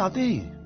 कहां से आते हैं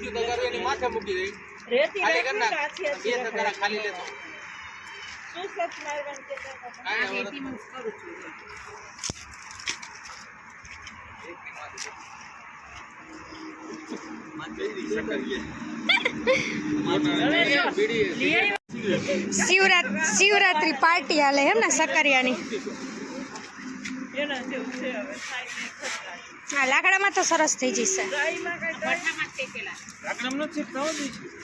બીજું તગારું એની માથે મૂકી દઈ રેતી. રાખી બે તગારા ખાલી લેતો. શું શિવરાત્રી પાર્ટી હાલે એમ ને સકરિયાની? એના જેવું છે હવે થાય ને ખતરા. હા લાકડામાં તો સરસ થઈ જશે.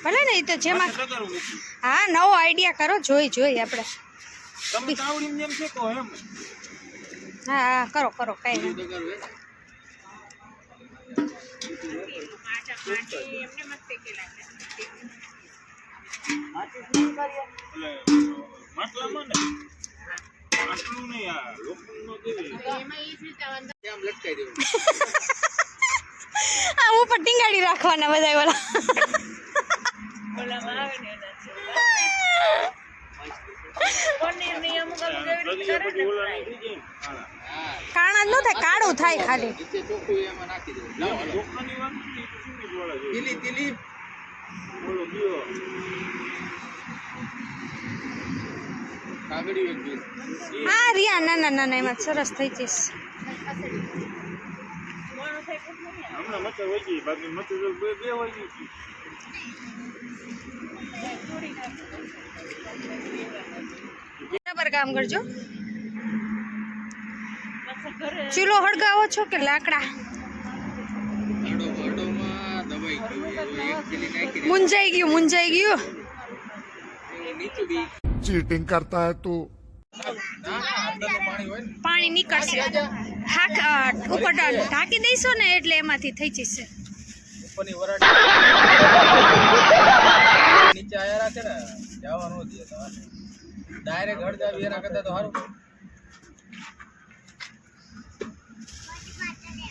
ભલે ને એ તો જેમાં હા નવો આઈડિયા કરો જોઈ જોઈ આપણે. હા હા કરો કરો કઈ નહીં તગારું હે. આમ લટકાઈ દેવું આ ઉપર ટીંગાડી રાખવાના બધા ઓલા આવે. કાણા ન થાય, કાળું થાય ખાલી આ રિયા ના ના ના ના એમાં સરસ થઈ જઈશ. બરાબર કામ કરજો. ચૂલો હળગાવો છો કે લાકડા. મુંજાઈ ગયું મુંજાઈ ગયું. નહીં ચૂડી ચીટિંગ કરતા હે તું? પાણી નીકળશે. ઉપર ઢાંકી દઈશું ને એટલે એમાંથી થઈ જશે. નીચે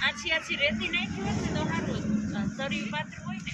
સારું રેતી નાખી હોય તો સારું શરીર પાત્ર હોય ને.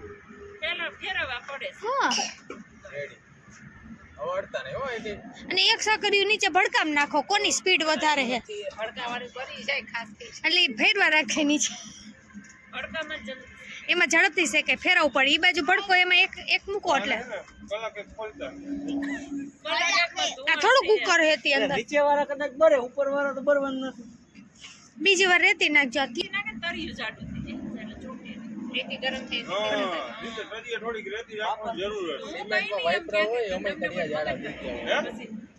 ફેરવવા પડે હા. અને એક સકરિયું નીચે ભડકામ નાખો કોની સ્પીડ વધારે છે? એટલે ફેરવા રાખે નીચે. એમાં ઝડપથી શેકે ફેરવવું પડે. એ બાજુ ભડકો એમાં એક એક મૂકો એટલે. કલાકે ખોલતા. કલાકમાં આ થોડું કુકર હતી અંદર. નીચે વાળા કદાચ બરે ઉપર વાળા તો બરવાનું નથી. બીજી વાર રેતી નાખજો. નાખે જાડું થઈ જાય એટલે ચોટે નહીં. રેતી ગરમ થઈ હા. તળિયે થોડીક રેતી રાખવાની જરૂર છે. સિમેન્ટમાં વાઇપરા હોય અમે તળિયા જાડા થઈ ગયા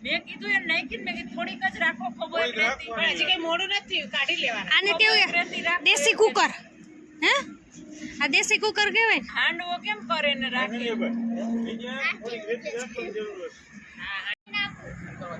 મેં કીધું એમ નાખીને મેં કીધું થોડીક જ રાખો ખબર પણ હજી કઈ મોડું નથી કાઢી લેવાના. આને કેવું દેશી કુકર. હે? આ દેશી કુકર કહેવાય ને? હાંડવો કેમ કરે ને રાખી? હરિભાઈ, નીચે રેતી રાખવાની જરૂર છે. હા, તો-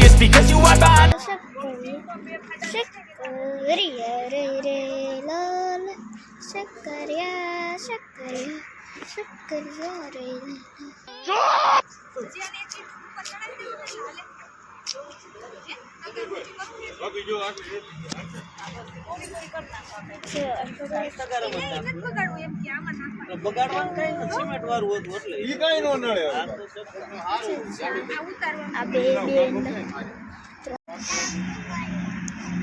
શક્કરિયા રે રે લાલ શક્કરિયા શક્કરિયા શક્કરિયા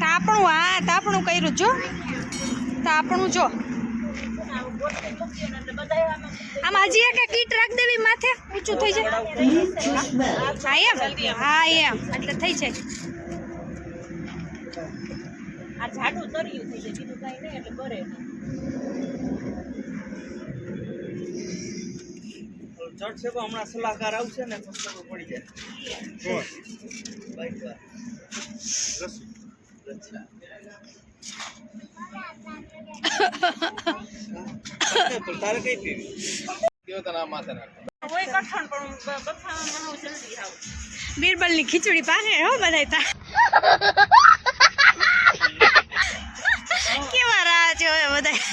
તાપણું હા તાપણું કર્યું જો. તાપણું જો. આમાં હજી એક કીટ રાખ દેવી માથે. ઊંચું થઈ જાય. હા એમ? હા એમ. એટલે થઈ જાય. આ જાડું તર્યું થઈ જાય બીજું કઈ નહીં એટલે કરે નહીં. છે હમણાં સલાહકાર આવશે ને પડી જાય. તારે બીરબલની ખીચડી પાકે હો બધાય તા. કેવા રાહ જોવે બધાય.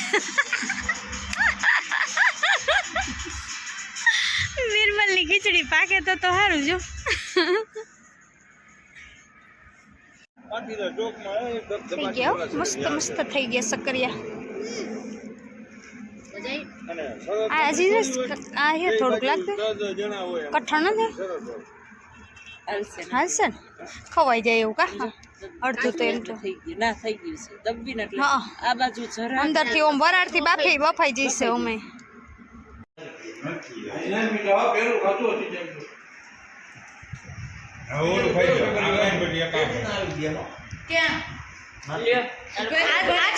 બીરબલની ખીચડી પાકે તો તો સારું જો. થઈ ગયા? મસ્ત મસ્ત થઈ ગયા સકરિયા આ હજી આ હે થોડુંક લાગતું. કઠણ નથી? હાલશે. ખવાઈ જાય એવું કા? અડધું તો એમ તો. થઈ ગયું. ના થઈ ગયું છે. દબીને એટલે હા. આ બાજુ જરા અંદરથી ઓમ વરાળથી બાફી બફાઈ જશે હવે ઓલું ખાઈ. આ બધી એક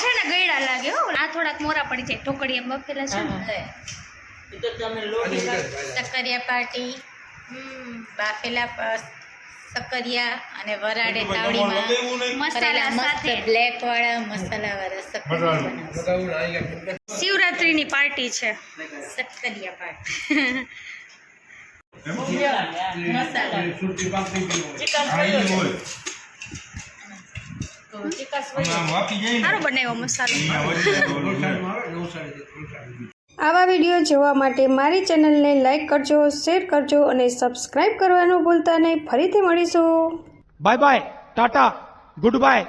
છે ને ગયડા લાગે હો આ થોડાક મોરા પડી જાય. ઢોકળી એમ બફેલા છે ને? એ તો તમે લોટી બાફેલા સક્કરિયા અને વરાડે તાવડીમાં મસાલા સાથે. બ્લેક વાળા મસાલા વાળા સક્કરિયા શિવરાત્રીની પાર્ટી છે. સકરિયા પાર્ટી. આવા વીડિયો જોવા માટે મારી ચેનલને લાઈક કરજો શેર કરજો અને સબસ્ક્રાઈબ કરવાનું ભૂલતા નહીં. ફરીથી મળીશું. Bye bye tata good bye